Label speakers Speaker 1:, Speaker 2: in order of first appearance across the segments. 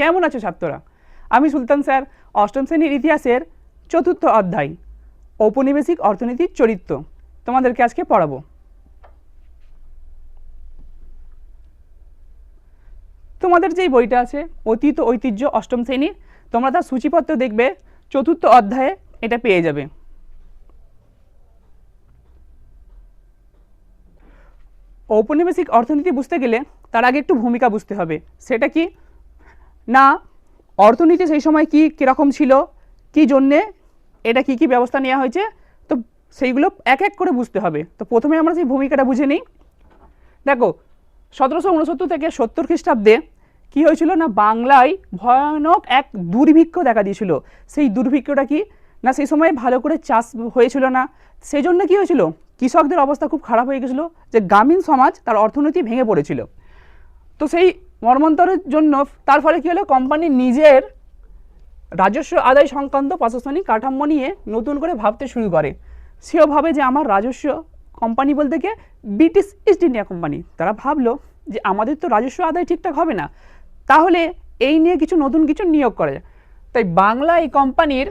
Speaker 1: কেমন আছো ছাত্ররা? আমি সুলতান স্যার, অষ্টম শ্রেণির ইতিহাসের চতুর্থ অধ্যায়, ঔপনিবেশিক অর্থনীতির চরিত্র। তোমাদেরকে আজকে পড়াবো। তোমাদের যেই বইটা আছে, অতীত ঐতিহ্য অষ্টম শ্রেণির, তোমরা তার সূচিপত্র দেখবে, চতুর্থ অধ্যায়ে এটা পেয়ে যাবে। ঔপনিবেশিক অর্থনীতি বুঝতে গেলে তার আগে একটু ভূমিকা বুঝতে হবে। সেটা কি? না, অর্থনীতি সেই সময় কি কীরকম ছিল, কি জন্যে, এটা কি কি ব্যবস্থা নেওয়া হয়েছে, তো সেইগুলো এক এক করে বুঝতে হবে। তো প্রথমে আমরা সেই ভূমিকাটা বুঝে নিই। দেখো, সতেরোশো উনসত্তর থেকে সত্তর খ্রিস্টাব্দে কী হয়েছিল না, বাংলায় ভয়ানক এক দুর্ভিক্ষ দেখা দিয়েছিল। সেই দুর্ভিক্ষটা কি? না সেই সময় ভালো করে চাষ হয়েছিল না? সেই জন্য কী হয়েছিল? কৃষকদের অবস্থা খুব খারাপ হয়ে গেছিল, যে গ্রামীণ সমাজ তার অর্থনীতি ভেঙে পড়েছিল। তো সেই মর্মান্তরের জন্য তার ফলে কী হলো? কোম্পানি নিজের রাজস্ব আদায় সংক্রান্ত প্রশাসনিক কাঠামো নিয়ে নতুন করে ভাবতে শুরু করে। সেও ভাবে যে আমার রাজস্ব কোম্পানি বলতে গিয়ে ব্রিটিশ ইস্ট ইন্ডিয়া কোম্পানি। তারা ভাবলো যে আমাদের তো রাজস্ব আদায় ঠিকঠাক হবে না। তাহলে এই নিয়ে কিছু নতুন কিছু নিয়োগ করা যায় তাই বাংলা এই কোম্পানির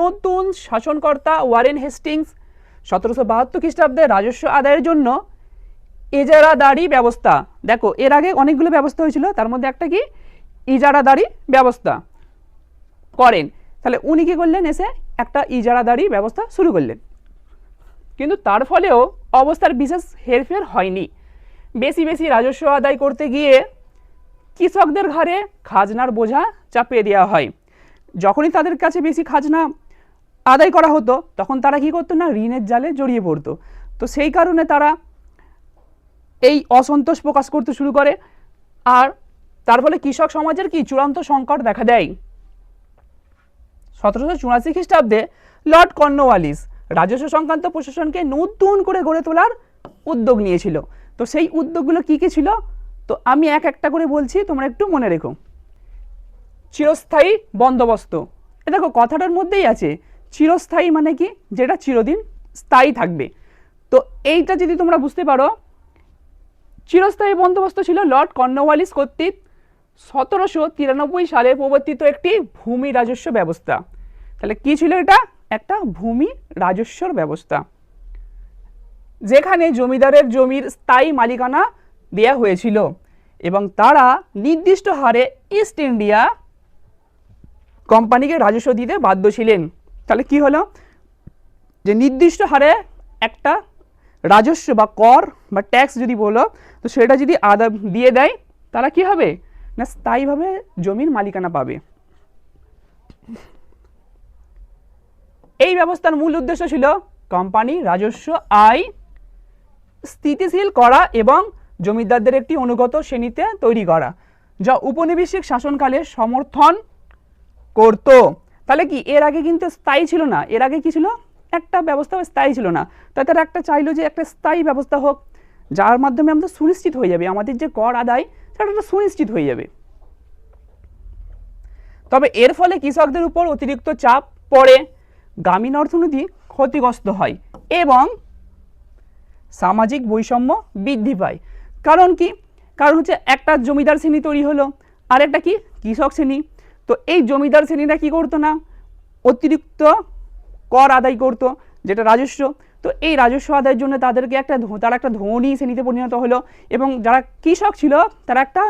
Speaker 1: নতুন শাসনকর্তা ওয়ারেন হেস্টিংস সতেরোশো বাহাত্তর খ্রিস্টাব্দে রাজস্ব আদায়ের জন্য ইজারাদারি ব্যবস্থা। দেখো, এর আগে অনেকগুলো ব্যবস্থা হয়েছিল, তার মধ্যে একটা কি? ইজারাদারি ব্যবস্থা করেন। তাহলে উনি কী করলেন এসে একটা ইজারাদারি ব্যবস্থা শুরু করলেন। কিন্তু তার ফলেও অবস্থার বিশেষ হেরফের হয়নি। বেশি বেশি রাজস্ব আদায় করতে গিয়ে কৃষকদের ঘাড়ে খাজনার বোঝা চাপিয়ে দেওয়া হয়। যখনই তাদের কাছে বেশি খাজনা আদায় করা হতো, তখন তারা কি করতো না, ঋণের জালে জড়িয়ে পড়তো। তো সেই কারণে তারা এই অসন্তোষ প্রকাশ করতে শুরু করে। আর তার ফলে কৃষক সমাজের কি চূড়ান্ত সংকট দেখা দেয়? সতেরোশো চুরাশি খ্রিস্টাব্দে লর্ড কর্নওয়ালিস রাজস্ব সংক্রান্ত প্রশাসনকে নতুন করে গড়ে তোলার উদ্যোগ নিয়েছিল। তো সেই উদ্যোগগুলো কী কী ছিল? তো আমি এক একটা করে বলছি, তোমরা একটু মনে রেখো। চিরস্থায়ী বন্দোবস্ত। এ দেখো, কথাটার মধ্যেই আছে, চিরস্থায়ী মানে কি? যেটা চিরদিন স্থায়ী থাকবে। তো এইটা যদি তোমরা বুঝতে পারো চিরস্থায়ী বন্দোবস্ত ছিল লর্ড কর্নওয়ালিস কর্তৃক। সতেরোশো তিরানব্বই সালে প্রবর্তিত একটি ভূমি রাজস্ব ব্যবস্থা। তাহলে কি ছিল এটা? একটা ভূমি রাজস্বর ব্যবস্থা। যেখানে জমিদারের জমির স্থায়ী মালিকানা দেয়া হয়েছিল এবং তারা নির্দিষ্ট হারে ইস্ট ইন্ডিয়া কোম্পানিকে রাজস্ব দিতে বাধ্য ছিলেন। তাহলে কি হলো? যে নির্দিষ্ট হারে একটা রাজস্ব বা কর বা ট্যাক্স যদি বলো, তো সেটা যদি আদা দিয়ে দেয় তারা কি হবে? না, স্থায়ীভাবে জমির মালিকানা পাবে। এই ব্যবস্থার মূল উদ্দেশ্য ছিল কোম্পানি রাজস্ব, আয় স্থিতিশীল করা এবং জমিদারদের একটি অনুগত শ্রেণীতে তৈরি করা, যা উপনিবেশিক শাসনকালে সমর্থন করত। তাহলে কি, এর আগে কিন্তু স্থায়ী ছিল না। এর আগে কি ছিল? একটা ব্যবস্থা স্থায়ী ছিল না। তাই তারা একটা চাইলো যে একটা স্থায়ী ব্যবস্থা হোক, যার মাধ্যমে আমাদের সুনিশ্চিত হয়ে যাবে, আমাদের যে কর আদায় সেটা সুনিশ্চিত হয়ে যাবে। তবে এর ফলে কৃষকদের উপর অতিরিক্ত চাপ পড়ে, গ্রামীণ অর্থনীতি ক্ষতিগ্রস্ত হয় এবং সামাজিক বৈষম্য বৃদ্ধি পায়। কারণ কি? কারণ হচ্ছে একটা জমিদার শ্রেণি তৈরি হলো আর একটা কি? কৃষক শ্রেণি। তো এই জমিদার শ্রেণীরা কি করতো না? অতিরিক্ত কর আদায় করতো, যেটা রাজস্ব। তো এই রাজস্ব আদায়ের জন্য তাদেরকে একটা তারা একটা ধনী শ্রেণীতে পরিণত হলো এবং যারা কৃষক ছিল, তারা একটা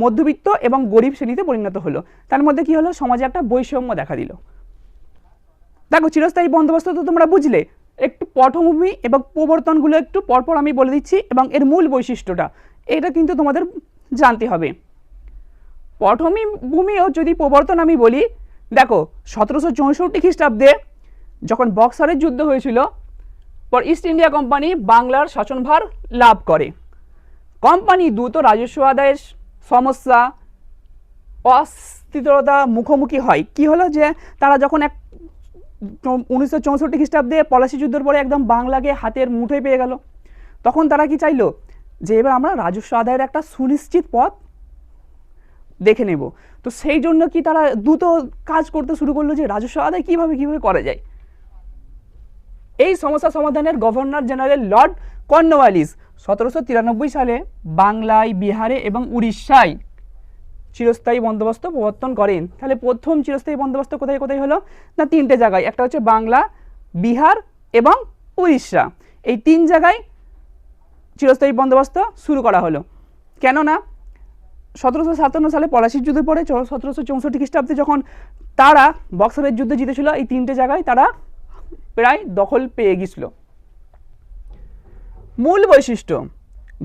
Speaker 1: মধ্যবিত্ত এবং গরিব শ্রেণীতে পরিণত হলো। তার মধ্যে কি হলো? সমাজে একটা বৈষম্য দেখা দিল। দেখো, চিরস্থায়ী বন্দোবস্ত তো তোমরা বুঝলে। একটু পটভূমি এবং প্রবর্তনগুলো একটু পরপর আমি বলে দিচ্ছি এবং এর মূল বৈশিষ্ট্যটা। এটা কিন্তু তোমাদের জানতে হবে। পটভূমি, ভূমিও যদি প্রবর্তন আমি বলি, দেখো, সতেরোশো চৌষট্টি খ্রিস্টাব্দে যখন বক্সারের যুদ্ধ হয়েছিল, পর ইস্ট ইন্ডিয়া কোম্পানি বাংলার শাসনভার লাভ করে। কোম্পানি দ্রুত রাজস্ব আদায়ের সমস্যা, অস্থিরতা মুখোমুখি হয়। কি হলো যে, তারা যখন এক উনিশশো চৌষট্টি খ্রিস্টাব্দে পলাশি যুদ্ধের পরে একদম বাংলাকে হাতের মুঠোয় পেয়ে গেল, তখন তারা কি চাইলো? যে এবার আমরা রাজস্ব আদায়ের একটা সুনিশ্চিত পথ দেখে নেব। তো সেই জন্য কি তারা দ্রুত কাজ করতে শুরু করল যে, রাজস্ব আদায় কীভাবে কীভাবে করা যায়? এই সমস্যা সমাধানের গভর্নর জেনারেল লর্ড কর্নওয়ালিস সতেরোশো তিরানব্বই সালে বাংলায়, বিহারে এবং উড়িষ্যায় চিরস্থায়ী বন্দোবস্ত প্রবর্তন করেন। তাহলে প্রথম চিরস্থায়ী বন্দোবস্ত কোথায় কোথায় হলো? না, তিনটে জায়গায়। একটা হচ্ছে বাংলা, বিহার এবং উড়িষ্যা। এই তিন জায়গায় চিরস্থায়ী বন্দোবস্ত শুরু করা হলো। কেননা সতেরোশো সাতান্ন সালে পলাশির যুদ্ধে পরে সতেরোশো চৌষট্টি খ্রিস্টাব্দে যখন তারা বক্সারের যুদ্ধে জিতেছিল, এই তিনটে জায়গায় তারা প্রায় দখল পেয়ে গেছিল মূল বৈশিষ্ট্য,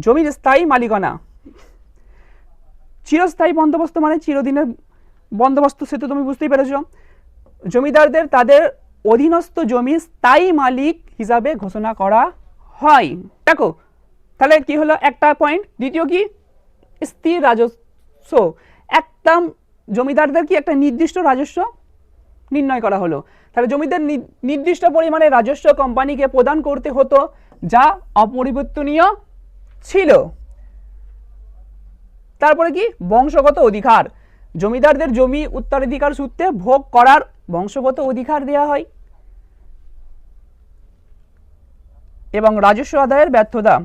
Speaker 1: জমির স্থায়ী মালিকানা। চিরস্থায়ী বন্দোবস্ত মানে চিরদিনের বন্দোবস্ত সে তো তুমি বুঝতেই পেরেছ। জমিদারদের তাদের অধীনস্থ জমি স্থায়ী মালিক হিসাবে ঘোষণা করা হয়। দেখো, তাহলে কি হলো একটা পয়েন্ট দ্বিতীয় কি? স্থির রাজস্ব। একটা জমিদারদের কি একটা নির্দিষ্ট রাজস্ব নির্ণয় করা হলো। তাহলে জমিদার নির্দিষ্ট পরিমাণে রাজস্ব কোম্পানিকে প্রদান করতে হতো, যা অপরিবর্তনীয় ছিল। তারপরে কি? বংশগত অধিকার। জমিদারদের জমি উত্তরাধিকার সূত্রে ভোগ করার বংশগত অধিকার দেওয়া হয়। এবং রাজস্ব আদায়ের ব্যর্থতা।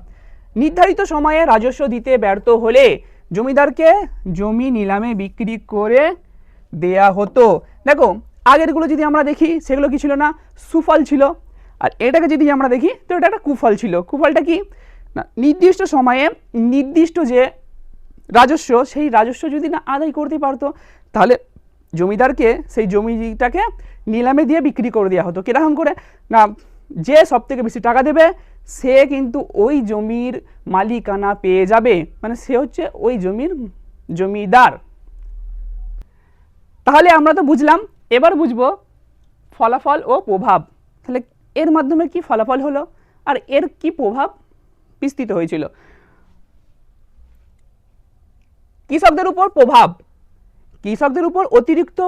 Speaker 1: নির্ধারিত সময়ে রাজস্ব দিতে ব্যর্থ হলে জমিদারকে জমি নিলামে বিক্রি করে দেয়া হতো। দেখো আগেরগুলো যদি আমরা দেখি, সেগুলো কি ছিল না? সুফল ছিল। আর এটাকে যদি আমরা দেখি, তো এটা একটা কুফল ছিল। কুফলটা কি? না, নির্দিষ্ট সময়ে নির্দিষ্ট যে রাজস্ব, সেই রাজস্ব যদি না আদায় করতে পারতো, তাহলে জমিদারকে সেই জমিটাকে নিলামে দিয়ে বিক্রি করে দেওয়া হতো। কীরকম করে? না, যে সব থেকে বেশি টাকা দেবে, সে কিন্তু ওই জমির মালিকানা পেয়ে যাবে। মানে সে হচ্ছে ওই জমির জমিদার। তাহলে আমরা তো বুঝলাম এবার বুঝব ফলাফল ও প্রভাব। তাহলে এর মাধ্যমে কি ফলাফল হলো আর এর কি প্রভাব বিস্তৃত হয়েছিল? কৃষকদের উপর প্রভাব। কৃষকদের উপর অতিরিক্ত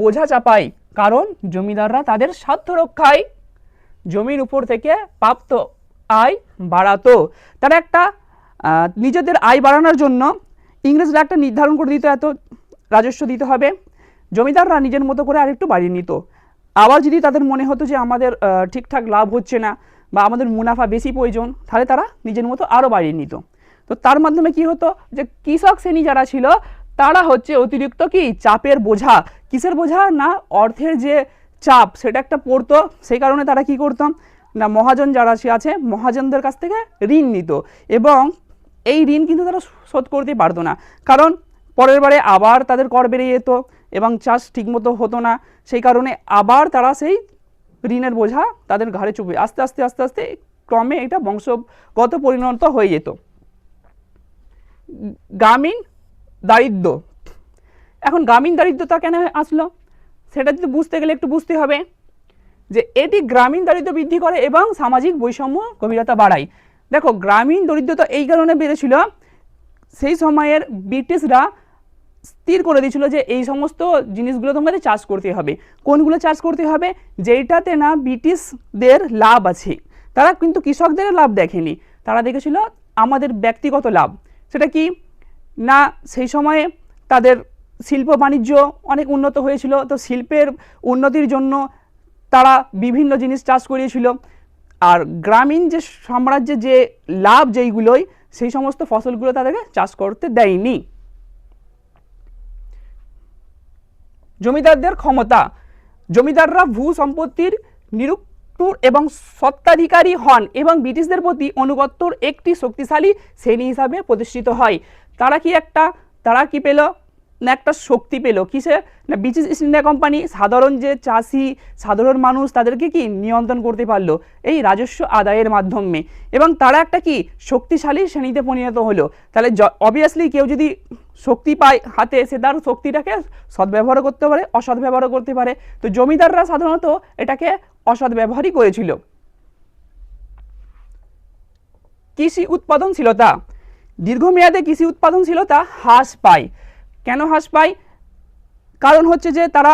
Speaker 1: বোঝা চাপায়, কারণ জমিদাররা তাদের স্বার্থ রক্ষায় জমির উপর থেকে প্রাপ্ত আয় বাড়াতো। তারা একটা নিজেদের আয় বাড়ানোর জন্য ইংরেজরা একটা নির্ধারণ করে দিত, এত রাজস্ব দিতে হবে। জমিদাররা নিজের মতো করে আরেকটু বাড়িয়ে নিত। আবার যদি তাদের মনে হতো যে আমাদের ঠিকঠাক লাভ হচ্ছে না বা আমাদের মুনাফা বেশি প্রয়োজন, তাহলে তারা নিজের মতো আরও বাড়িয়ে নিত। তো তার মাধ্যমে কি হতো যে কৃষক শ্রেণি যারা ছিল, তারা হচ্ছে অতিরিক্ত কি চাপের বোঝা। কিসের বোঝা? না, অর্থের যে চাপ, সেটা একটা পড়তো। সেই কারণে তারা কি করতো? না, মহাজন যারা আছে, মহাজনদের কাছ থেকে ঋণ নিত। এবং এই ঋণ কিন্তু তারা শোধ করতে পারতো না। কারণ পরের বারে আবার তাদের কর বেড়ে যেত। এবং চাষ ঠিকমতো হতো না। সেই কারণে আবার তারা সেই ঋণের বোঝা তাদের ঘাড়ে চুপে। আস্তে আস্তে আস্তে আস্তে ক্রমে এটা বংশগত পরিণত হয়ে যেত। গ্রামীণ দারিদ্র। এখন গ্রামীণ দারিদ্রতা কেন আসলো? সেটা যদি বুঝতে গেলে একটু বুঝতে হবে যে এটি গ্রামীণ দারিদ্র বৃদ্ধি করে এবং সামাজিক বৈষম্য গভীরতা বাড়ায়। দেখো, গ্রামীণ দরিদ্রতা এই কারণে বেড়েছিল, সেই সময়ের ব্রিটিশরা স্থির করে দিয়েছিল যে এই সমস্ত জিনিসগুলো তোমাদের চাষ করতে হবে। কোনগুলো চাষ করতে হবে? যেইটাতে না ব্রিটিশদের লাভ আছে। তারা কিন্তু কৃষকদের লাভ দেখেনি। তারা দেখেছিল আমাদের ব্যক্তিগত লাভ। সেটা কি? না, সেই সময়ে তাদের শিল্প বাণিজ্য অনেক উন্নত হয়েছিল, তো শিল্পের উন্নতির জন্য তারা বিভিন্ন জিনিস চাষ করিয়েছিল। আর গ্রামীণ যে সাম্রাজ্যের যে লাভ যেইগুলোই, সেই সমস্ত ফসলগুলো তাদেরকে চাষ করতে দেয়নি। জমিদারদের ক্ষমতা। জমিদাররা ভূ সম্পত্তির নিরুক্তুর এবং সত্ত্বাধিকারী হন এবং ব্রিটিশদের প্রতি অনুগত্যর একটি শক্তিশালী শ্রেণি হিসাবে প্রতিষ্ঠিত হয়। তারা কি একটা, তারা কি পেল? না একটা শক্তি পেল। কিসে? না ব্রিটিশ ইস্ট ইন্ডিয়া কোম্পানি সাধারণ যে চাষি, সাধারণ মানুষ তাদেরকে কি নিয়ন্ত্রণ করতে পারল? এই রাজস্ব আদায়ের মাধ্যমে। এবং তারা একটা কি শক্তিশালী শ্রেণীতে পরিণত হলো। তাহলে অবভিয়াসলি কেউ যদি শক্তি পায় হাতে, সে তার শক্তিটাকে সদ্ব্যবহারও করতে পারে অসৎ ব্যবহার করতে পারে। তো জমিদাররা সাধারণত এটাকে অসৎ ব্যবহারই করেছিল। কৃষি উৎপাদনশীলতা। দীর্ঘমেয়াদে কৃষি উৎপাদনশীলতা হ্রাস পায়। কেন হ্রাস পায়? কারণ হচ্ছে যে তারা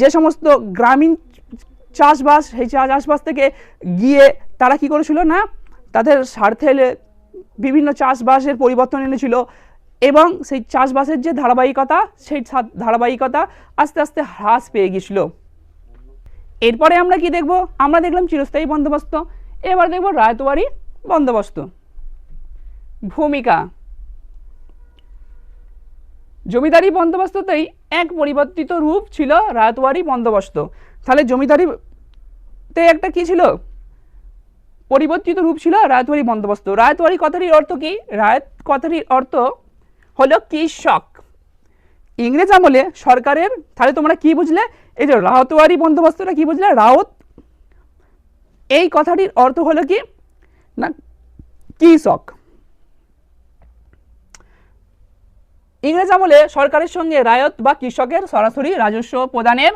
Speaker 1: যে সমস্ত গ্রামীণ চাষবাস, সেই চাষবাস থেকে গিয়ে তারা কি করেছিল না? তাদের স্বার্থে বিভিন্ন চাষবাসের পরিবর্তন এনেছিল এবং সেই চাষবাসের যে ধারাবাহিকতা, সেই ধারাবাহিকতা আস্তে আস্তে হ্রাস পেয়ে গেছিল এরপরে আমরা কি দেখব? আমরা দেখলাম চিরস্থায়ী বন্দোবস্ত। এবার দেখব রায়তবাড়ি বন্দোবস্ত। ভূমিকা জমিদারি বন্দোবস্ততেই এক পরিবর্তিত রূপ ছিল রায়তওয়ারি বন্দোবস্ত। তাহলে জমিদারিতে একটা কি ছিল? পরিবর্তিত রূপ ছিল রায়তওয়ারি বন্দোবস্ত। রায়তওয়ারি কথাটির অর্থ কি? রায়ত কথাটির অর্থ হলো কৃষক। ইংরেজ আমলে সরকারের, তাহলে তোমরা কি বুঝলে? এই যে রাহতওয়ারি বন্দোবস্তটা কি বুঝলে? রাওত। এই কথাটির অর্থ হলো কি? না, কৃষক। ইংরেজ আমলে সরকারের সঙ্গে রায়ত বা কৃষকের সরাসরি রাজস্ব প্রদানের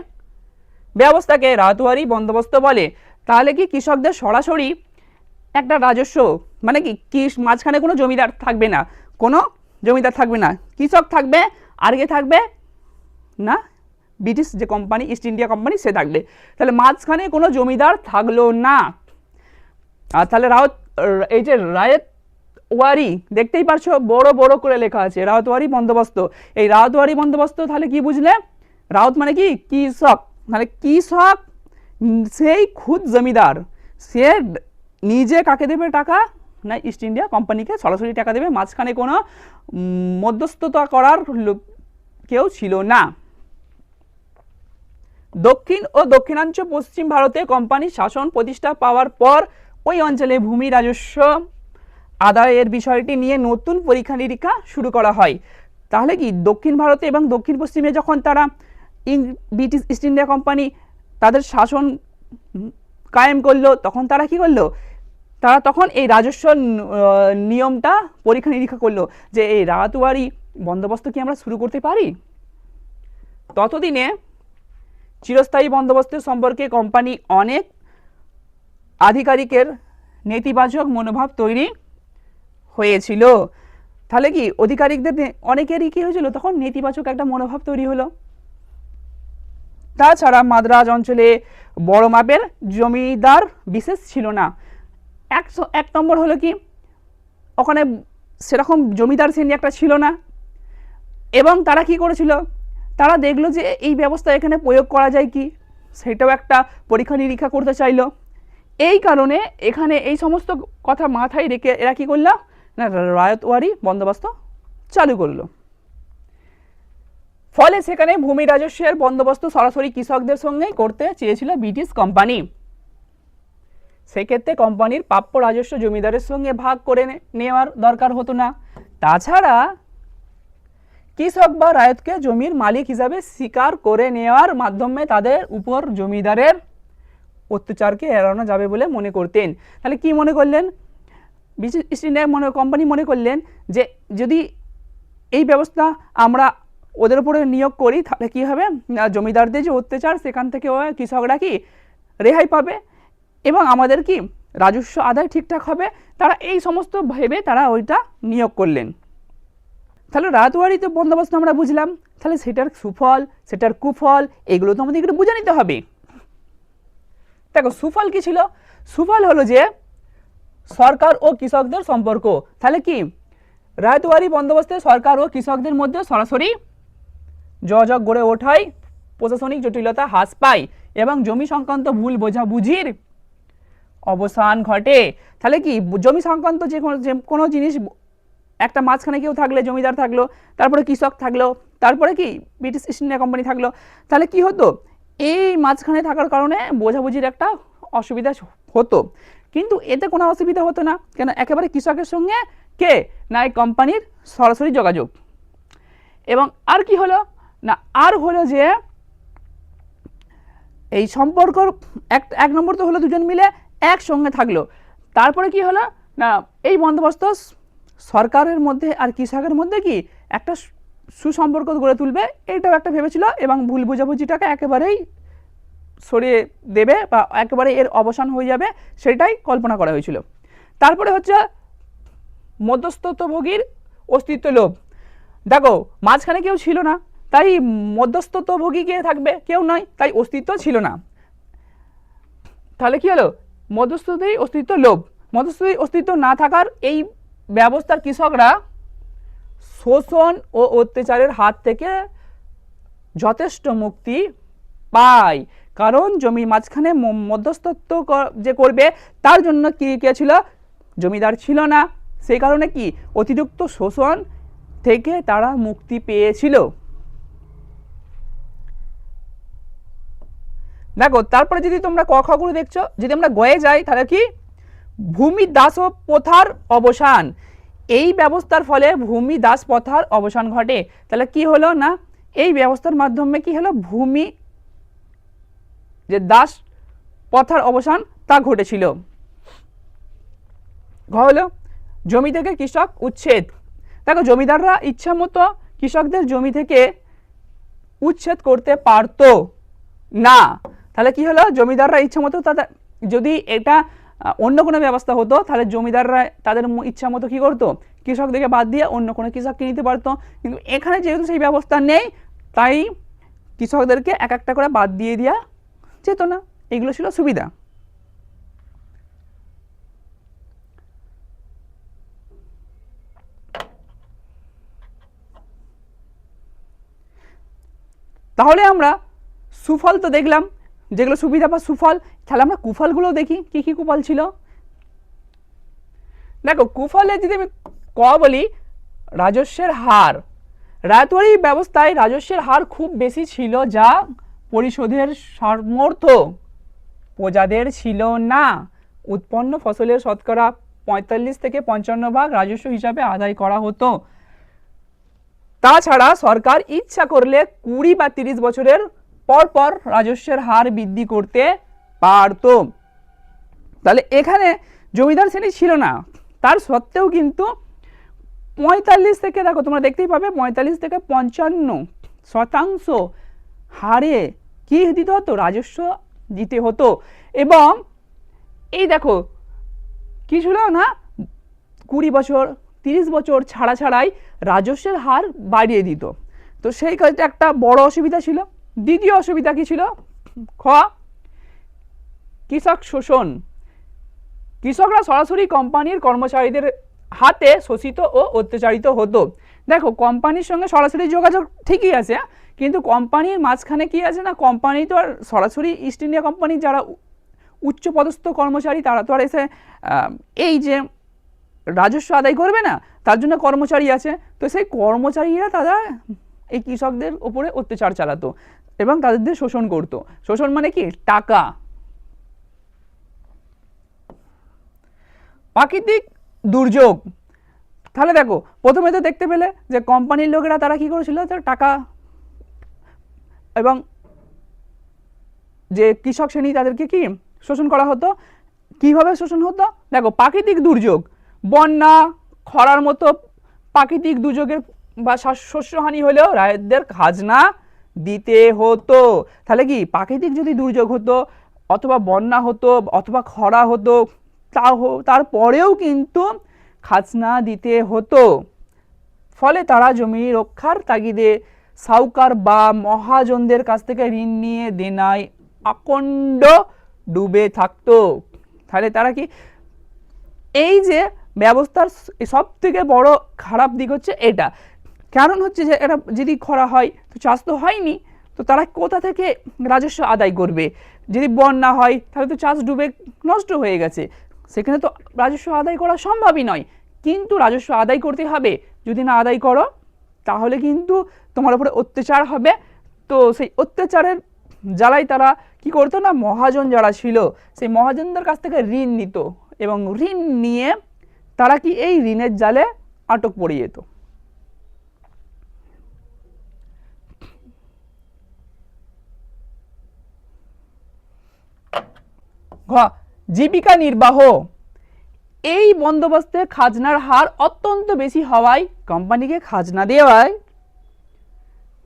Speaker 1: ব্যবস্থাকে রাতওয়ারি বন্দোবস্ত বলে। তাহলে কি কৃষকদের সরাসরি একটা রাজস্ব মানে কি মাঝখানে কোনো জমিদার থাকবে না? কোনো জমিদার থাকবে না। কৃষক থাকবে আর কে থাকবে, না? ব্রিটিশ যে কোম্পানি ইস্ট ইন্ডিয়া কোম্পানি সে থাকবে। তাহলে মাঝখানে কোনো জমিদার থাকল না। আর তাহলে রাউত এই যে রায়ত ওয়ারি দেখতেই পারছ বড় বড় করে লেখা আছে, রাউতওয়ারি বন্দোবস্ত। এই রাউতওয়ারি বন্দোবস্ত তাহলে কি বুঝলে? রাউত মানে কি? কৃষক। মানে কৃষক সেই খুদ জমিদার। সে নিজে কাকে দেবে টাকা? না ইস্ট ইন্ডিয়া কোম্পানিকে সরাসরি টাকা দেবে। মাঝখানে কোনো মধ্যস্থতা করার কেউ ছিল না। দক্ষিণ ও দক্ষিণাঞ্চল পশ্চিম ভারতে কোম্পানির শাসন প্রতিষ্ঠা পাওয়ার পর ওই অঞ্চলে ভূমি রাজস্ব আদায়ের বিষয়টি নিয়ে নতুন পরীক্ষা নিরীক্ষা শুরু করা হয়। তাহলে কি দক্ষিণ ভারতে এবং দক্ষিণ পশ্চিমে যখন তারা ব্রিটিশ ইস্ট ইন্ডিয়া কোম্পানি তাদের শাসন কায়েম করল, তখন তারা কি করল? তারা তখন এই রাজস্ব নিয়মটা পরীক্ষা নিরীক্ষা করল যে এই রাতুয়ারি বন্দোবস্ত কি আমরা শুরু করতে পারি? ততদিনে চিরস্থায়ী বন্দোবস্ত সম্পর্কে কোম্পানি অনেক আধিকারিকের নেতিবাচক মনোভাব তৈরি হয়েছিল। তাহলে কি অধিকারিকদের অনেকেরই কি হয়েছিল? তখন নেতিবাচক একটা মনোভাব তৈরি হলো। তাছাড়া মাদ্রাজ অঞ্চলে বড় মাপের জমিদার বিশেষ ছিল না। একশো এক নম্বর হলো কি, ওখানে সেরকম জমিদার শ্রেণি একটা ছিল না। এবং তারা কি করেছিল? তারা দেখল যে এই ব্যবস্থা এখানে প্রয়োগ করা যায় কি? সেটাও একটা পরীক্ষা নিরীক্ষা করতে চাইলো। এই কারণে এখানে এই সমস্ত কথা মাথায় রেখে এরা কী করল? না রায়তওয়ারি বন্দোবস্ত চালু করল। ফলে সেখানে ভূমি রাজস্বের বন্দোবস্ত সরাসরি কৃষকদের সঙ্গেই করতে চেয়েছিল ব্রিটিশ কোম্পানি। সেক্ষেত্রে কোম্পানির প্রাপ্য রাজস্ব জমিদারের সঙ্গে ভাগ করে নেওয়ার দরকার হতো না। তাছাড়া কৃষক বা রায়তকে জমির মালিক হিসাবে স্বীকার করে নেওয়ার মাধ্যমে তাদের উপর জমিদারের অত্যাচারকে এড়ানো যাবে বলে মনে করতেন। তাহলে কি মনে করলেন? ব্রিটিশ ইস্ট ইন্ডিয়া মনে কোম্পানি মনে করলেন যে যদি এই ব্যবস্থা আমরা ওদের উপরে নিয়োগ করি, তাহলে কী হবে? জমিদারদের যে অত্যাচার, সেখান থেকে কৃষকরা কি রেহাই পাবে? এবং আমাদের কি রাজস্ব আদায় ঠিকঠাক হবে? তারা এই সমস্ত ভেবে তারা ওইটা নিয়োগ করলেন। তাহলে রাতওয়ারিতে বন্দোবস্ত আমরা বুঝলাম। তাহলে সেটার সুফল, সেটার কুফল, এগুলো তো আমাদের একটু বুঝে নিতে হবে। দেখো, সুফল কি ছিল? সুফল হলো যে সরকার ও কৃষকদের সম্পর্ক। তাহলে কি? রায়তওয়ারি বন্দোবস্তে সরকার ও কৃষকদের মধ্যে সরাসরি যোগাযোগ গড়ে ওঠায়, প্রশাসনিক জটিলতা হ্রাস পায় এবং জমি সংক্রান্ত ভুল বোঝাবুঝির অবসান ঘটে। তাহলে কি? জমি সংক্রান্ত যে কোনো যে কোনো জিনিস, একটা মাঝখানে কেউ থাকলে, জমিদার থাকল, তারপরে কৃষক থাকল, তারপরে কি? ব্রিটিশ ইস্ট ইন্ডিয়া কোম্পানি থাকল। তাহলে কি হতো? এই মাঝখানে থাকার কারণে বোঝাবুঝির একটা অসুবিধা হতো। কিন্তু এতে কোনো অসুবিধা হতো না। কেন? একেবারে কৃষকের সঙ্গে কে? না, এই কোম্পানির সরাসরি যোগাযোগ। এবং আর কি হলো? না, আর হলো যে এই সম্পর্ক এক এক নম্বর তো হলো দুজন মিলে একসঙ্গে থাকল। তারপরে কি হলো? না, এই বন্দোবস্ত সরকারের মধ্যে আর কৃষকের মধ্যে কি একটা সুসম্পর্ক গড়ে তুলবে? এটাও একটা ভেবেছিল এবং ভুল বোঝাবুঝিটাকে একেবারেই সরিয়ে দেবে বা একেবারে এর অবসান হয়ে যাবে, সেটাই কল্পনা করা হয়েছিল। তারপরে হচ্ছে মধ্যস্থত্বভোগীর অস্তিত্ব লোভ। দেখো, মাঝখানে কেউ ছিল না, তাই মধ্যস্থত্বভোগী কে থাকবে? কেউ নয়, তাই অস্তিত্ব ছিল না। তাহলে কি হলো? মধ্যস্থতেই অস্তিত্ব লোভ। মধ্যস্থতেই অস্তিত্ব না থাকার এই ব্যবস্থার কৃষকরা শোষণ ও অত্যাচারের হাত থেকে যথেষ্ট মুক্তি পায়। কারণ জমির মাঝখানে মধ্যস্থত্ব যে করবে, তার জন্য কি কে ছিল? জমিদার ছিল না। সেই কারণে কি? অতিরিক্ত শোষণ থেকে তারা মুক্তি পেয়েছিল। দেখো, তারপরে যদি তোমরা ক দেখছ, যদি আমরা গয়ে যাই, তাহলে কি? ভূমি দাস ও প্রথার অবসান। এই ব্যবস্থার ফলে ভূমি দাস প্রথার অবসান ঘটে। তাহলে কি হলো না? এই ব্যবস্থার মাধ্যমে কি হলো? ভূমি যে দাস প্রথার অবসান তা ঘটেছিল। ঘ হলো, জমি থেকে কৃষক উচ্ছেদ। দেখো, জমিদাররা ইচ্ছা মতো কৃষকদের জমি থেকে উচ্ছেদ করতে পারতো না। তাহলে কি হলো? জমিদাররা ইচ্ছা মতো তাদের, যদি এটা অন্য কোনো ব্যবস্থা হতো, তাহলে জমিদাররা তাদের ইচ্ছা মতো কি করতো? কৃষকদেরকে বাদ দিয়ে অন্য কোনো কৃষককে নিতে পারতো। কিন্তু এখানে যেহেতু সেই ব্যবস্থা নেই, তাই কৃষকদেরকে এক একটা করে বাদ দিয়ে দেওয়া যেত না এগুলো ছিল সুবিধা। তাহলে আমরা সুফল তো দেখলাম, যেগুলো সুবিধা বা সুফল, তাহলে আমরা কুফলগুলো দেখি, কি কি কুফল ছিল? দেখো, কুফলে যদি আমি ক বলি, রাজস্বের হার। রায়তরি ব্যবস্থায় রাজস্বের হার খুব বেশি ছিল যা পরিশোধের সামর্থ্য প্রজাদের ছিল না। উৎপন্ন ফসলের শতকরা পঁয়তাল্লিশ থেকে পঞ্চান্ন ভাগ রাজস্ব হিসাবে আদায় করা হতো। তাছাড়া সরকার ইচ্ছা করলে কুড়ি বা তিরিশ বছরের পর পর রাজস্বের হার বৃদ্ধি করতে পারত। তাহলে এখানে জমিদার শ্রেণি ছিল না। তার সত্ত্বেও কিন্তু পঁয়তাল্লিশ থেকে, দেখো তোমরা দেখতেই পাবে, পঁয়তাল্লিশ থেকে পঞ্চান্ন শতাংশ হারে কি দিতে হতো? রাজস্ব দিতে হতো। এবং এই দেখো, কি ছিল না? কুড়ি বছর, তিরিশ বছর ছাড়া ছাড়াই রাজস্বের হার বাড়িয়ে দিত। তো সেই কাজটা একটা বড় অসুবিধা ছিল। দ্বিতীয় অসুবিধা কি ছিল? খ, কৃষক শোষণ। কৃষকরা সরাসরি কোম্পানির কর্মচারীদের হাতে শোষিত ও অত্যাচারিত হতো। দেখো, কোম্পানির সঙ্গে সরাসরি যোগাযোগ ঠিকই আছে, কিন্তু কোম্পানির মাঝখানে কি আছে না, কোম্পানি তো আর সরাসরি ইস্ট ইন্ডিয়া কোম্পানির যারা উচ্চপদস্থ কর্মচারী, তারা তো আর এসে এই যে রাজস্ব আদায় করবে না, তার জন্য কর্মচারী আছে। তো সেই কর্মচারীরা তারা এই কৃষকদের ওপরে অত্যাচার চালাতো এবং তাদের দিয়ে শোষণ করতো। শোষণ মানে কি? টাকা। প্রাকৃতিক দুর্যোগ। তাহলে দেখো, প্রথমে তো দেখতে পেলে যে কোম্পানির লোকেরা তারা কি করেছিল? টাকা এবং যে কৃষক শ্রেণি তাদেরকে কি শোষণ করা হতো? কীভাবে শোষণ হতো? দেখো, প্রাকৃতিক দুর্যোগ। বন্যা, খরার মতো প্রাকৃতিক দুর্যোগের বা শস্যহানি হলেও রায়তদের খাজনা দিতে হতো। তাহলে কি, প্রাকৃতিক যদি দুর্যোগ হতো, অথবা বন্যা হতো, অথবা খরা হতো তা হো- তারপরেও কিন্তু খাজনা দিতে হতো। ফলে তারা জমি রক্ষার তাগিদে সাউকার বা মহাজনদের কাছ থেকে ঋণ নিয়ে দেনায় আকণ্ড ডুবে থাকতো। তাহলে তারা কি এই যে ব্যবস্থার সব থেকে বড় খারাপ দিক হচ্ছে এটা। কারণ হচ্ছে যে এটা যদি খরা হয়, তো চাষ তো হয়নি, তো তারা কোথা থেকে রাজস্ব আদায় করবে? যদি বন্যা হয়, তাহলে তো চাষ ডুবে নষ্ট হয়ে গেছে। সেখানে তো রাজস্ব আদায় করা সম্ভবই নয়। কিন্তু রাজস্ব আদায় করতে হবে। যদি না আদায় করো, তাহলে কিন্তু তোমার উপরে অত্যাচার হবে। তো সেই অত্যাচারের জ্বালাই তারা কি করতো না, মহাজন যারা ছিল, সেই মহাজনদের কাছ থেকে ঋণ নিত এবং ঋণ নিয়ে তারা কি এই ঋণের জালে আটক পড়ে যেত। জীবিকা নির্বাহ। এই বন্দোবস্তে খাজনার হার অত্যন্ত বেশি হওয়ায় কোম্পানিকে খাজনা দেওয়ায়।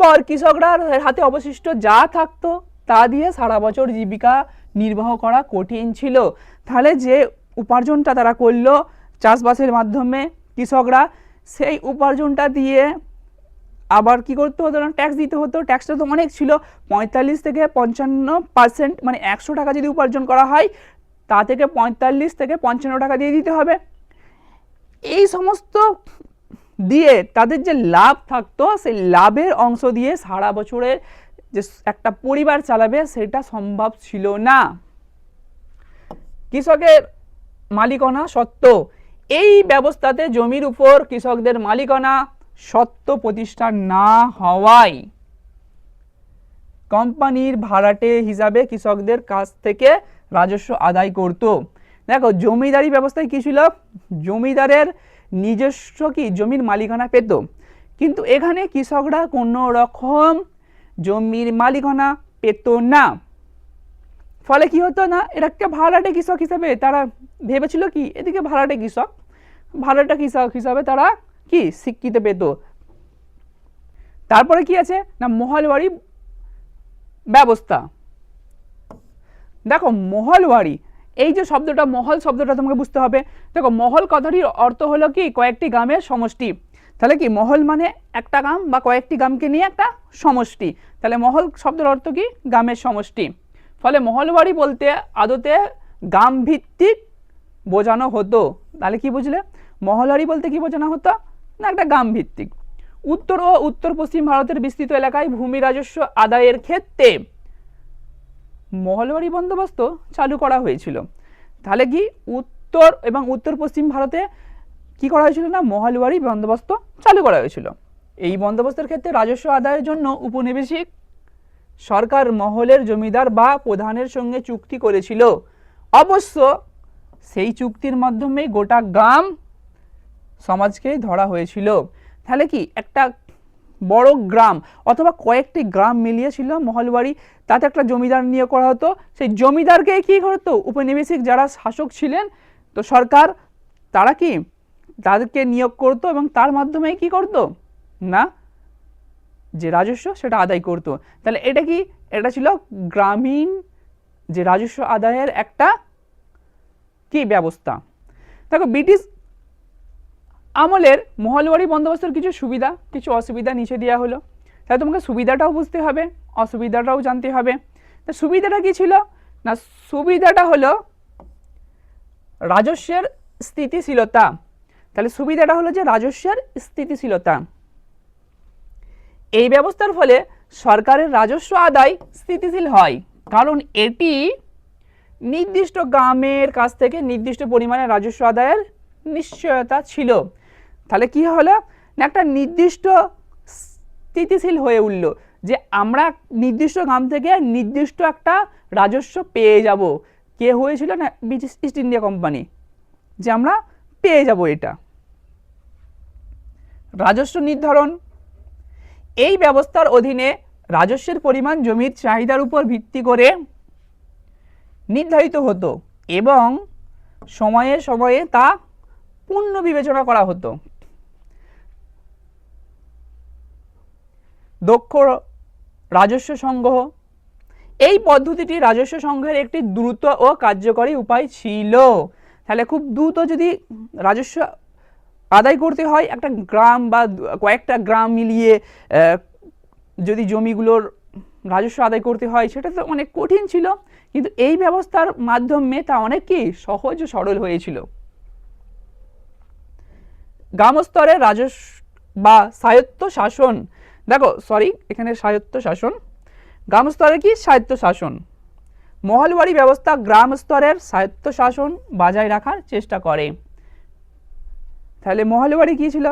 Speaker 1: পর কৃষকরা হাতে অবশিষ্ট যা থাকতো তা দিয়ে সারা বছর জীবিকা নির্বাহ করা কঠিন ছিল। তাহলে যে উপার্জনটা তারা করল চাষবাসের মাধ্যমে, কৃষকরা সেই উপার্জনটা দিয়ে আবার কি করতে হতো না ট্যাক্স দিতে হতো। ট্যাক্সটা তো অনেক ছিল, পঁয়তাল্লিশ থেকে পঞ্চান্ন পার্সেন্ট মানে একশো টাকা যদি উপার্জন করা হয় তা থেকে পঁয়তাল্লিশ থেকে পঞ্চান্ন টাকা দিয়ে দিতে হবে। এই সমস্ত দিয়ে তাদের যে লাভ থাকতো, সেই লাভের অংশ দিয়ে সারা বছরের যে একটা পরিবার চালাবে, সেটা সম্ভব ছিল না। কৃষকের মালিকানা সত্ত্ব। এই ব্যবস্থাতে জমির উপর কৃষকদের মালিকানা সত্য প্রতিষ্ঠা না হওয়ায় কোম্পানির ভাড়াটে হিসাবে কৃষকদের কাছ থেকে রাজস্ব আদায় করত। দেখো, জমিদারি ব্যবস্থায় কী ছিল? জমিদারের নিজস্ব কি? জমির মালিকানা পেত। কিন্তু এখানে কৃষকরা কোনো রকম জমির মালিকানা পেত না। ফলে কি হতো না? এটা একটা ভাড়াটে কৃষক হিসাবে তারা ভেবেছিল কি? এদিকে ভাড়াটে কৃষক। ভাড়াটা কৃষক হিসাবে তারা কি? স্বীকৃতি পেত। তারপরে কি আছে? না মহলবাড়ি ব্যবস্থা। দেখো মহলবাড়ি এই যে শব্দটা, মহল শব্দটা তোমাকে বুঝতে হবে। দেখো, মহল কথাটির অর্থ হলো কি? কয়েকটি গ্রামের সমষ্টি। তাহলে কি, মহল মানে একটা গ্রাম বা কয়েকটি গ্রামকে নিয়ে একটা সমষ্টি? তাহলে মহল শব্দের অর্থ কি? গ্রামের সমষ্টি। ফলে মহলবাড়ি বলতে আদতে গ্রাম ভিত্তিক বোঝানো হতো। তাহলে কি বুঝলে? মহলবাড়ি বলতে কি বোঝানো হতো? না, একটা গ্রাম ভিত্তিক। উত্তর ও উত্তর পশ্চিম ভারতের বিস্তৃত এলাকায় ভূমি রাজস্ব আদায়ের ক্ষেত্রে মহলবাড়ি বন্দোবস্ত চালু করা হয়েছিল। তাহলে কি উত্তর এবং উত্তর পশ্চিম ভারতে কি করা হয়েছিল না? মহলবাড়ি বন্দোবস্ত চালু করা হয়েছিল। এই বন্দোবস্তের ক্ষেত্রে রাজস্ব আদায়ের জন্য উপনিবেশিক সরকার মহলের জমিদার বা প্রধানের সঙ্গে চুক্তি করেছিল। অবশ্য সেই চুক্তির মাধ্যমে গোটা গ্রাম সমাজকে ধরা হয়েছিল। তাহলে কি একটা বড় গ্রাম অথবা কয়েকটি গ্রাম মিলিয়ে ছিল মহলবাড়ি। তাতে একটা জমিদার নিয়োগ করা হতো। সেই জমিদারকে কি করতো? উপনিবেশিক যারা শাসক ছিলেন, তো সরকার, তারা কি তাদেরকে নিয়োগ করতো এবং তার মাধ্যমে কি করতো? না, যে রাজস্ব সেটা আদায় করতো। তাহলে এটা কি? এটা ছিল গ্রামীণ যে রাজস্ব আদায়ের একটা কি ব্যবস্থা? দেখো, ব্রিটিশ আমলের মহলবাড়ি বন্দোবস্তের কিছু সুবিধা, কিছু অসুবিধা নিচে দেওয়া হলো। তাহলে তোমাকে সুবিধাটাও বুঝতে হবে, অসুবিধাটাও জানতে হবে। তা সুবিধাটা কি ছিল? না, সুবিধাটা হলো রাজস্বের স্থিতিশীলতা। তাহলে সুবিধাটা হলো যে রাজস্বের স্থিতিশীলতা। এই ব্যবস্থার ফলে সরকারের রাজস্ব আদায় স্থিতিশীল হয়। কারণ এটি নির্দিষ্ট গ্রামের কাছ থেকে নির্দিষ্ট পরিমাণে রাজস্ব আদায়ের নিশ্চয়তা ছিল। তাহলে কি হলো? না, একটা নির্দিষ্ট স্থিতিশীল হয়ে উঠল যে আমরা নির্দিষ্ট গ্রাম থেকে নির্দিষ্ট একটা রাজস্ব পেয়ে যাব। কে হয়েছিল না? ব্রিটিশ ইস্ট ইন্ডিয়া কোম্পানি যে আমরা পেয়ে যাব এটা। রাজস্ব নির্ধারণ, এই ব্যবস্থার অধীনে রাজস্বের পরিমাণ জমির চাহিদার উপর ভিত্তি করে নির্ধারিত হতো এবং সময়ে সময়ে তা পূর্ণ বিবেচনা করা হতো। দক্ষ রাজস্ব সংগ্রহ এই পদ্ধতিটি রাজস্ব সংগ্রহের একটি দ্রুত ও কার্যকরী উপায় ছিল। তাহলে খুব দ্রুত যদি রাজস্ব আদায় করতে হয়, একটা গ্রাম বা কয়েকটা গ্রাম মিলিয়ে যদি জমিগুলোর রাজস্ব আদায় করতে হয়, সেটা তো অনেক কঠিন ছিল। কিন্তু এই ব্যবস্থার মাধ্যমে তা অনেক কি সহজ ও সরল হয়েছিল। গ্রামস্তরে রাজস্ব বা স্বায়ত্ত শাসন দেখো সরি এখানে স্বায়ত্ত শাসন। গ্রাম স্তরে কি? স্বায়ত্ত শাসন। মহলবাড়ি ব্যবস্থা গ্রাম স্তরের স্বায়ত্ত শাসন বজায় রাখার চেষ্টা করে। তাহলে মহলবাড়ি কী ছিল?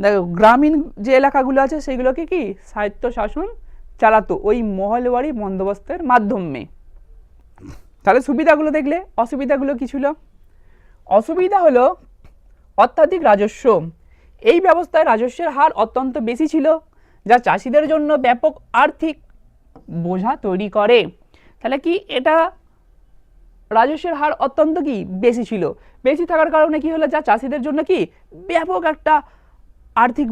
Speaker 1: দেখো, গ্রামীণ যে এলাকাগুলো আছে, সেগুলোকে কি? স্বায়ত্ত শাসন চালাতো ওই মহলবাড়ি বন্দোবস্তের মাধ্যমে। তাহলে সুবিধাগুলো দেখলে, অসুবিধাগুলো কি ছিল? অসুবিধা হলো অত্যাধিক রাজস্ব। এই ব্যবস্থায় রাজস্বের হার অত্যন্ত বেশি ছিল। যা চাষিদের জন্য ব্যাপক আর্থিক বোঝা তৈরি করে। তাহলে কি এটা রাজস্বের হার অত্যন্ত কি বেশি ছিল? বেশি থাকার কারণে কি হলো? যা চাষিদের জন্য কি ব্যাপক একটা আর্থিক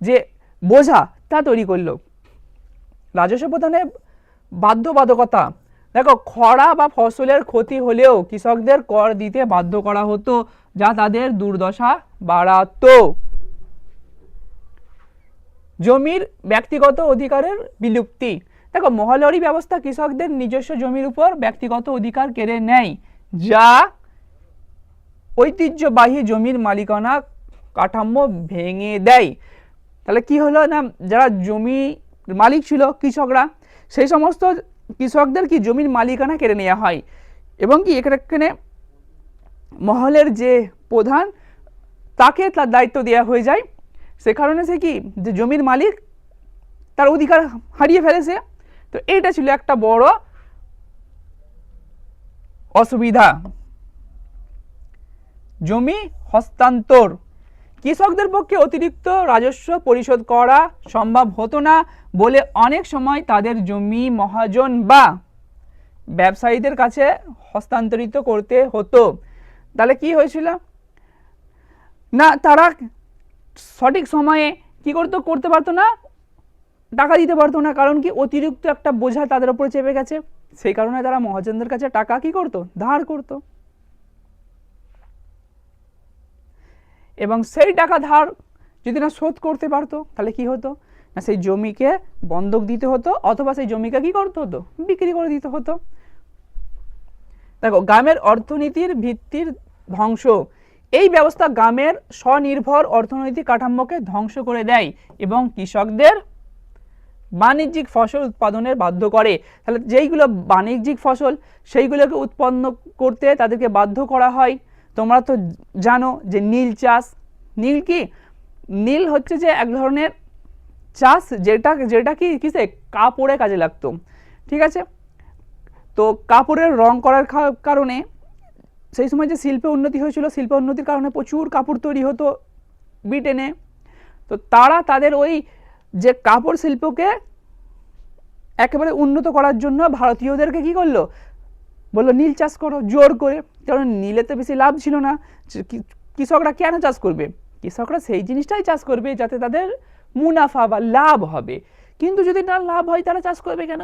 Speaker 1: যে বোঝা তা তৈরি করল। রাজস্ব প্রদানে বাধ্যবাধকতা। দেখো, খরা বা ফসলের ক্ষতি হলেও কৃষকদের কর দিতে বাধ্য করা হতো, যা তাদের দুর্দশা বাড়াতো। জমির ব্যক্তিগত অধিকারের বিলুপ্তি। দেখো, মহলরি ব্যবস্থা কৃষকদের নিজস্ব জমির উপর ব্যক্তিগত অধিকার কেড়ে নেয়, যা ঐতিহ্যবাহী জমির মালিকানা কাঠামো ভেঙে দেয়। তাহলে কি হলো না, যারা জমি মালিক ছিল কৃষকরা, সেই সমস্ত কৃষকদের কি জমির মালিকানা কেড়ে নেওয়া হয়? এবং কি এখানে মহলের যে প্রধান, তাকে তার দায়িত্ব দেওয়া হয়ে যায়। সে কারণে সে কি যে জমির মালিক, তার অধিকার হারিয়ে ফেলেছে। তো এটা ছিল একটা বড় অসুবিধা। জমি হস্তান্তর। কৃষকদের পক্ষে অতিরিক্ত রাজস্ব পরিশোধ করা সম্ভব হতো না বলে অনেক সময় তাদের জমি মহাজন বা ব্যবসায়ীদের কাছে হস্তান্তরিত করতে হতো। তাহলে কি হয়েছিল? না, তারা সঠিক সময়ে কি করতো? করতে পারতো না, টাকা দিতে পারতো না, কারণ কি অতিরিক্ত একটা বোঝা তাদের উপরে চেপে গেছে। সেই কারণে তারা মহাজনদের কাছে টাকা কি করতো? ধার করতো। এবং সেই টাকা ধার যদি না শোধ করতে পারতো, তাহলে কি হতো? না, সেই জমিকে বন্ধক দিতে হতো, অথবা সেই জমিকে কি করতে হতো? বিক্রি করে দিতে হতো। দেখো, গ্রামের অর্থনীতির ভিত্তির ধ্বংস এই ব্যবস্থা গ্রামের স্বনির্ভর অর্থনৈতিক কাঠামোকে ধ্বংস করে দেয় এবং কৃষকদের বাণিজ্যিক ফসল উৎপাদনের বাধ্য করে। তাহলে যেইগুলো বাণিজ্যিক ফসল, সেইগুলোকে উৎপন্ন করতে তাদেরকে বাধ্য করা হয়। তোমরা তো জানো যে নীল চাষ, নীল কি? নীল হচ্ছে যে এক ধরনের চাষ যেটা যেটা কি, কিসে? কাপড়ে কাজে লাগতো। ঠিক আছে? তো কাপড়ের রং করার কারণে সেই সময় যে শিল্পে উন্নতি হয়েছিল, শিল্প উন্নতির কারণে প্রচুর কাপড় তৈরি হতো ব্রিটেনে তো তারা তাদের ওই যে কাপড় শিল্পকে একেবারে উন্নত করার জন্য ভারতীয়দেরকে কি করল? বলল, নীল চাষ করো, জোর করে। কারণ নীলেতে বেশি লাভ ছিল না। কৃষকরা কেন চাষ করবে? কৃষকরা সেই জিনিসটাই চাষ করবে যাতে তাদের মুনাফা বা লাভ হবে। কিন্তু যদি না লাভ হয়, তারা চাষ করবে কেন?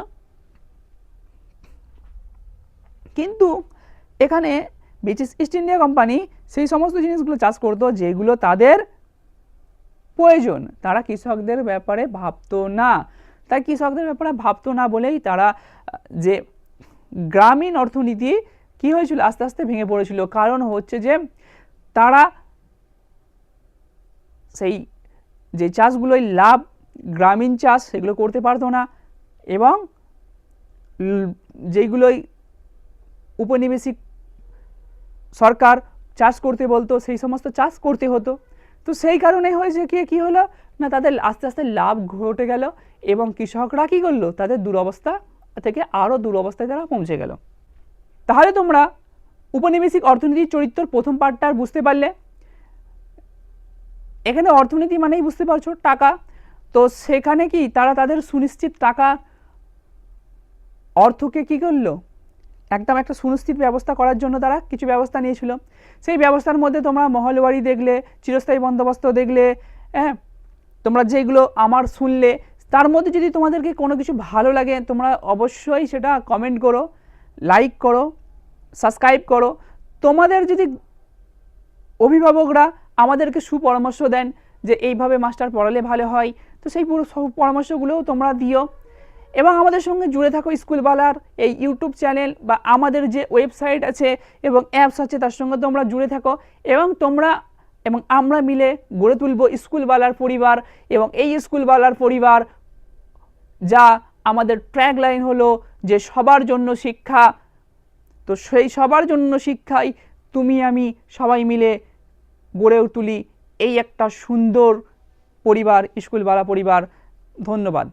Speaker 1: কিন্তু এখানে ব্রিটিশ ইস্ট ইন্ডিয়া কোম্পানি সেই সমস্ত জিনিসগুলো চাষ করতো, যেগুলো তাদের প্রয়োজন। তারা কৃষকদের ব্যাপারে ভাবতো না। তাই কৃষকদের ব্যাপারে ভাবতো না বলেই তারা, যে গ্রামীণ অর্থনীতি কি হয়েছিল? আস্তে আস্তে ভেঙে পড়েছিল। কারণ হচ্ছে যে তারা সেই যে চাষগুলোই লাভ, গ্রামীণ চাষ সেগুলো করতে পারতো না এবং যেইগুলোই উপনিবেশিক সরকার চাষ করতে বলতো, সেই সমস্ত চাষ করতে হতো। তো সেই কারণে হয়েছে কি কি হলো? না, তাদের আস্তে আস্তে লাভ ঘটে গেল এবং কৃষকরা কী করল? তাদের দুরবস্থা থেকে আরও দুরবস্থায় তারা পৌঁছে গেল। তাহলে তোমরা উপনিবেশিক অর্থনীতির চরিত্র প্রথম পার্টটা বুঝতে পারলে। এখানে অর্থনীতি মানেই বুঝতে পারছ, টাকা। তো সেখানে কি তারা তাদের সুনিশ্চিত টাকা অর্থকে কি করল? একদম একটা সুনিশ্চিত ব্যবস্থা করার জন্য তারা কিছু ব্যবস্থা নিয়েছিল। সেই ব্যবস্থার মধ্যে তোমরা মহলবাড়ি দেখলে, চিরস্থায়ী বন্দোবস্ত দেখলে হ্যাঁ? তোমরা যেগুলো আমার শুনলে, তার মধ্যে যদি তোমাদেরকে কোনো কিছু ভালো লাগে, তোমরা অবশ্যই সেটা কমেন্ট করো লাইক করো সাবস্ক্রাইব করো। তোমাদের যদি অভিভাবকরা আমাদেরকে সুপরামর্শ দেন যে, এইভাবে মাস্টার পড়ালে ভালো হয়, তো সেই পুরো পরামর্শগুলোও তোমরা দিও। এবং আমাদের সঙ্গে জুড়ে থাকো স্কুলবালার এই ইউটিউব চ্যানেল বা আমাদের যে ওয়েবসাইট আছে এবং অ্যাপস আছে, তার সঙ্গে তোমরা জুড়ে থাকো এবং তোমরা এবং আমরা মিলে গড়ে তুলব স্কুলবালার পরিবার এবং এই স্কুলবালার পরিবার যা আমাদের ট্র্যাক লাইন হলো যে সবার জন্য শিক্ষা। তো সেই সবার জন্য শিক্ষাই তুমি, আমি সবাই মিলে গড়ে তুলি। এই একটা সুন্দর পরিবার স্কুলবালা পরিবার। ধন্যবাদ।